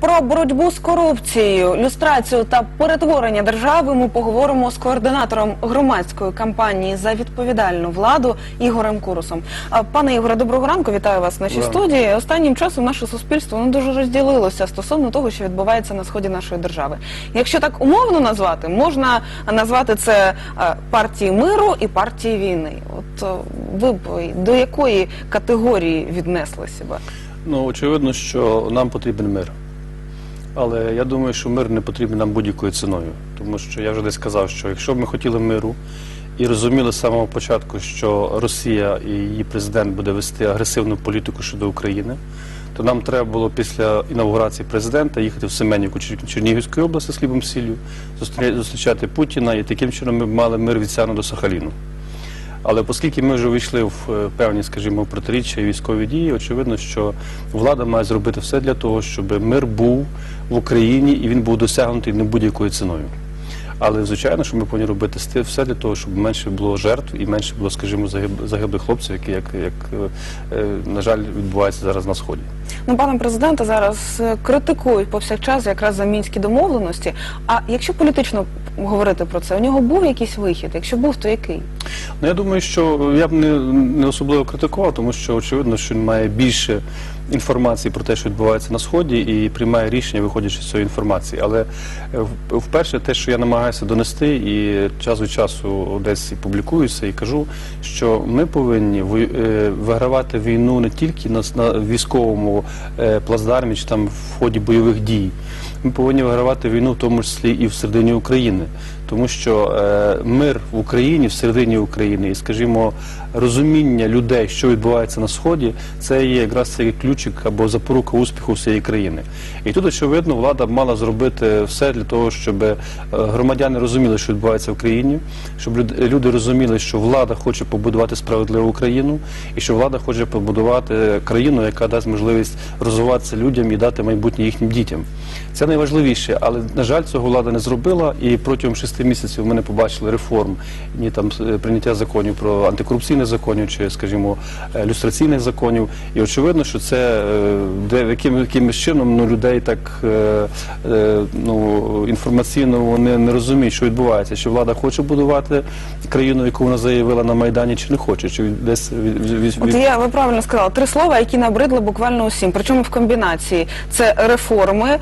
Про боротьбу з корупцією, люстрацію та перетворення держави ми поговоримо з координатором громадської кампанії за відповідальну владу Ігорем Курусом. Пане Ігоре, доброго ранку. Вітаю вас в нашій студії. Останнім часом наше суспільство ну, дуже розділилося стосовно того, що відбувається на сході нашої держави. Якщо так умовно назвати, можна назвати це партії миру і партії війни. От ви б до якої категорії віднесли себе? Ну, очевидно, що нам потрібен мир. Але я думаю, що мир не потрібен нам будь-якою ціною. Тому що я вже десь сказав, що якщо б ми хотіли миру і розуміли з самого початку, що Росія і її президент буде вести агресивну політику щодо України, то нам треба було після інаугурації президента їхати в Семенівку Чер- Чернігівської області з хлібом сіллю, зустрічати Путіна, і таким чином ми б мали мир від Сяну до Сахаліну. Але оскільки ми вже вийшли в е, певні, скажімо, протиріччя і військові дії, очевидно, що влада має зробити все для того, щоб мир був в Україні і він був досягнутий не будь-якою ціною. Але звичайно, що ми повинні робити все для того, щоб менше було жертв і менше було, скажімо, загиб- загиблих хлопців, які, як, як е, е, на жаль, відбувається зараз на сході. Ну, пане президенте, зараз е, критикують повсякчас якраз за мінські домовленості. А якщо політично говорити про це, у нього був якийсь вихід? Якщо був, то який? Ну, я думаю, що я б не, не особливо критикував, тому що очевидно, що він має більше інформації про те, що відбувається на сході, і приймає рішення, виходячи з цієї інформації. Але е, вперше те, що я намагаюся донести, і час від часу десь публікуюся і кажу, що ми повинні е, вигравати війну не тільки на, військовому е, плацдармі чи там в ході бойових дій. Ми повинні вигравати війну, в тому числі і в середині України, тому що мир в Україні, в середині України, і, скажімо, розуміння людей, що відбувається на сході, це є якраз цей ключик або запорука успіху всієї країни. І тут, очевидно, влада мала зробити все для того, щоб е, громадяни розуміли, що відбувається в країні, щоб люди розуміли, що влада хоче побудувати справедливу Україну, і що влада хоче побудувати країну, яка дасть можливість розвиватися людям і дати майбутнє їхнім дітям. Це найважливіше, але на жаль, цього влада не зробила. І протягом шести місяців ми не побачили реформ, ні там е, прийняття законів про антикорупційних законів чи, скажімо, е, люстраційних законів. І очевидно, що це е, де яким, якимось чином ну, людей так е, ну, інформаційно вони не розуміють, що відбувається, що влада хоче будувати країну, яку вона заявила на майдані, чи не хоче, чи десь від, від, від, От я ви правильно сказала три слова, які набридли буквально усім. Причому в комбінації це реформи,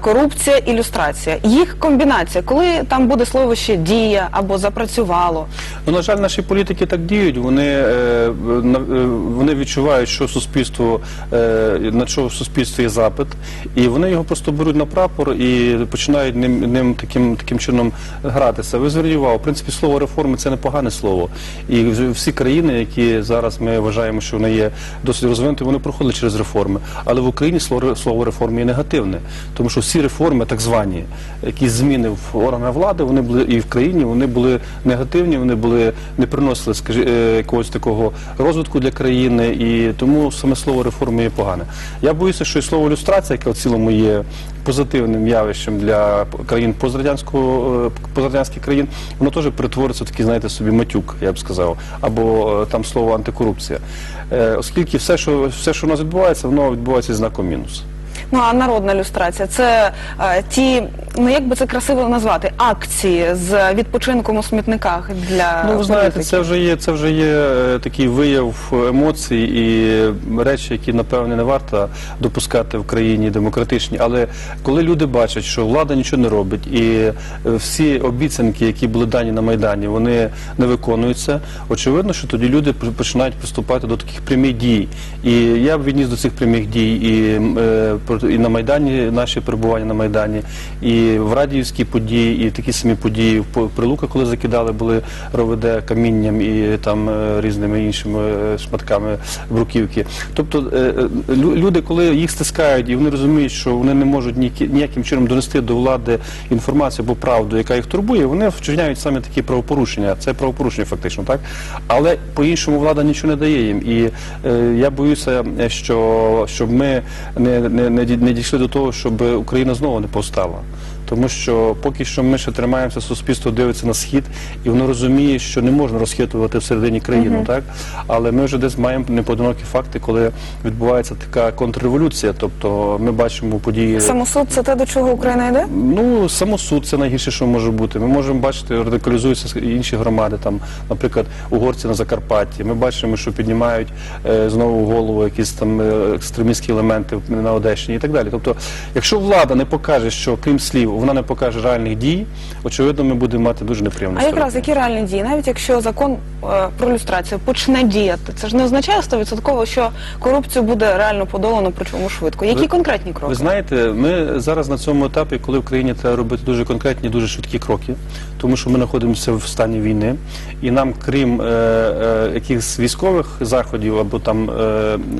корупція, ілюстрація. Їх комбінація, коли там буде слово ще дія або запрацювало. Ну, на жаль, наші політики так діють. Вони, е, на- е, вони відчувають, що суспільство е, на що в суспільстві є запит, і вони його просто беруть на прапор і починають ним, ним таким, таким чином гратися. Ви зверніть увагу, в принципі, слово реформи це непогане слово. І всі країни, які зараз ми вважаємо, що вони є досить розвинуті, вони проходили через реформи. Але в Україні слово, слово реформи є негативне, тому що всі реформи, так звані, якісь зміни в органах влади, вони були і в країні, вони були негативні, вони були не приносили скажі, е, якогось такого розвитку для країни, і тому саме слово реформи є погане. Я боюся, що і слово люстрація, яке в цілому є позитивним явищем для країн позрадянського е, позрадянських країн, воно теж перетвориться в такий, знаєте, собі матюк, я б сказав, або е, там слово антикорупція. Е, Оскільки все, що все, що у нас відбувається, воно відбувається зі знаком мінус. Ну а народна люстрація це е, ті, ну як би це красиво назвати, акції з відпочинком у смітниках для Ну, ви знаєте, це вже є, це вже є е, такий вияв емоцій і речі, які напевне не варто допускати в країні демократичній. Але коли люди бачать, що влада нічого не робить, і е, всі обіцянки, які були дані на майдані, вони не виконуються. Очевидно, що тоді люди пр- починають приступати до таких прямих дій. І я б відніс до цих прямих дій і, е, про- і на майдані наші перебування на майдані, і в радіївській події, і такі самі події в Прилука, коли закидали, були РОВД камінням і там е, різними іншими е, шматками бруківки. Тобто е, е, лю- люди, коли їх стискають і вони розуміють, що вони не можуть ніяким чином донести до влади інформацію або правду, яка їх турбує, вони вчиняють саме такі правопорушення. Це правопорушення фактично, так? Але по-іншому влада нічого не дає їм. І е, я боюся, е, що щоб ми не, не, не дійшли до того, щоб Україна знову не повстала. Тому що поки що ми ще тримаємося, суспільство дивиться на схід, і воно розуміє, що не можна розхитувати всередині країну, так? Але ми вже десь маємо непоодинокі факти, коли відбувається така контрреволюція. Тобто ми бачимо події. Самосуд це те, до чого Україна йде? Ну, самосуд це найгірше, що може бути. Ми можемо бачити, радикалізуються інші громади, там, наприклад, угорці на Закарпатті. Ми бачимо, що піднімають е, знову голову якісь там е, екстремістські елементи на Одещині і так далі. Тобто, якщо влада не покаже, що крім слів, вона не покаже реальних дій, очевидно, ми будемо мати дуже неприємну А якраз які реальні дії? Навіть якщо закон е, про люстрацію почне діяти, це ж не означає стовідсотково, що корупцію буде реально подолано, причому швидко. Які Ви- конкретні кроки? Ви знаєте, ми зараз на цьому етапі, коли в країні треба робити дуже конкретні, дуже швидкі кроки, тому що ми знаходимося в стані війни, і нам, крім е, е, якихось військових заходів або там е,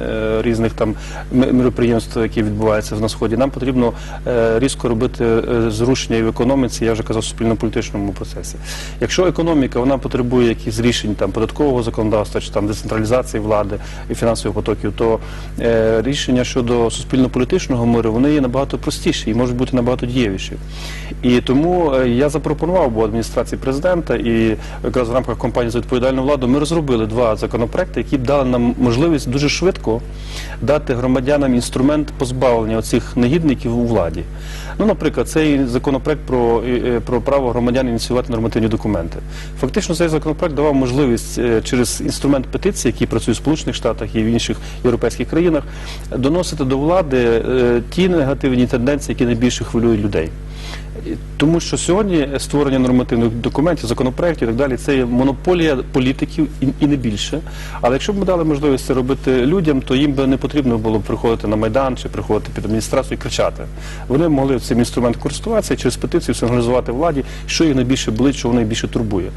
е, різних там м- міроприємств, які відбуваються на сході, нам потрібно е, різко робити е, зрушення і в економіці, я вже казав, в суспільно-політичному процесі. Якщо економіка вона потребує якихось рішень там податкового законодавства чи там децентралізації влади і фінансових потоків, то е, рішення щодо суспільно-політичного миру вони є набагато простіші і можуть бути набагато дієвіші. І тому е, я запропонував бо адміністрації президента і якраз в рамках кампанії за відповідальну владу ми розробили два законопроекти, які б дали нам можливість дуже швидко дати громадянам інструмент позбавлення оцих негідників у владі. Ну, наприклад, цей законопроект про, про право громадян ініціювати нормативні документи. Фактично, цей законопроект давав можливість е, через інструмент петиції, який працює в Сполучених Штатах і в інших європейських країнах, доносити до влади е, ті негативні тенденції, які найбільше хвилюють людей. Тому що сьогодні створення нормативних документів, законопроєктів і так далі, це є монополія політиків і, не більше. Але якщо б ми дали можливість це робити людям, то їм би не потрібно було б приходити на майдан чи приходити під адміністрацію і кричати. Вони могли цим інструментом користуватися через петицію сигналізувати владі, що їх найбільше болить, що вони найбільше турбує.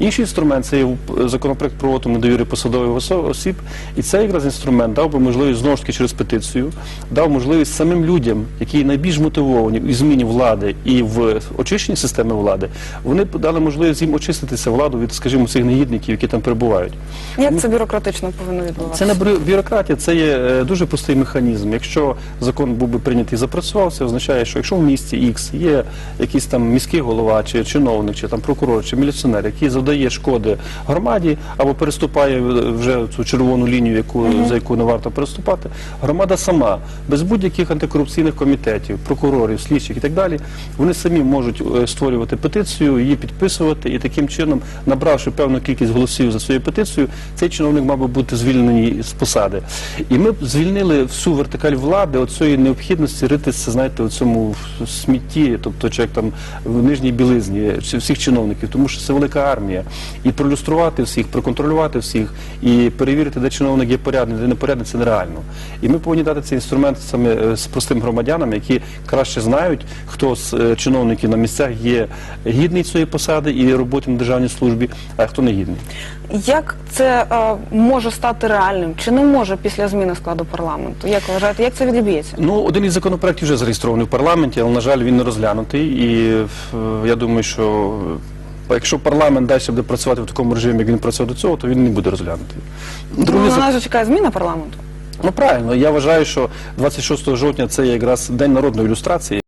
Інший інструмент це є законопроект про вотум недовіри посадових осіб, і цей якраз інструмент дав би можливість знову ж таки через петицію, дав можливість самим людям, які найбільш мотивовані в зміні влади і в очищенні системи влади, вони дали можливість їм очиститися владу від, скажімо, цих негідників, які там перебувають. Як це бюрократично повинно відбуватися? Це не бюрократія, це є е, дуже простий механізм. Якщо закон був би прийнятий і запрацював, це означає, що якщо в місті X є якийсь там міський голова, чи чиновник, чи там прокурор, чи міліціонер, який завдає шкоди громаді або переступає вже цю червону лінію, яку за яку не варто переступати, громада сама без будь-яких антикорупційних комітетів, прокурорів, слідчих і так далі, вони самі можуть е, створювати петицію, її підписувати, і таким чином, набравши певну кількість голосів за свою петицію, цей чиновник мав би бути звільнений з посади. І ми звільнили всю вертикаль влади від цієї необхідності ритися, знаєте, у цьому смітті, тобто чи як там в нижній білизні всіх чиновників, тому що це велика армія. І пролюструвати всіх, проконтролювати всіх і перевірити, де чиновник є порядний, де непорядний, це нереально. І ми повинні дати цей інструмент саме е, з простим громадянам, які краще знають, хто з е, чиновників на місцях є гідний цієї посади і роботи на державній службі, а хто не гідний. Як це е, може стати реальним? Чи не може після зміни складу парламенту? Як ви вважаєте, як це відіб'ється? Ну, один із законопроєктів вже зареєстрований в парламенті, але, на жаль, він не розглянутий. І е, я думаю, що якщо парламент далі буде працювати в такому режимі, як він працював до цього, то він не буде розглянутий. Ну, Другий на нас же чекає зміна парламенту. Ну правильно, я вважаю, що 26 жовтня це якраз день народної ілюстрації.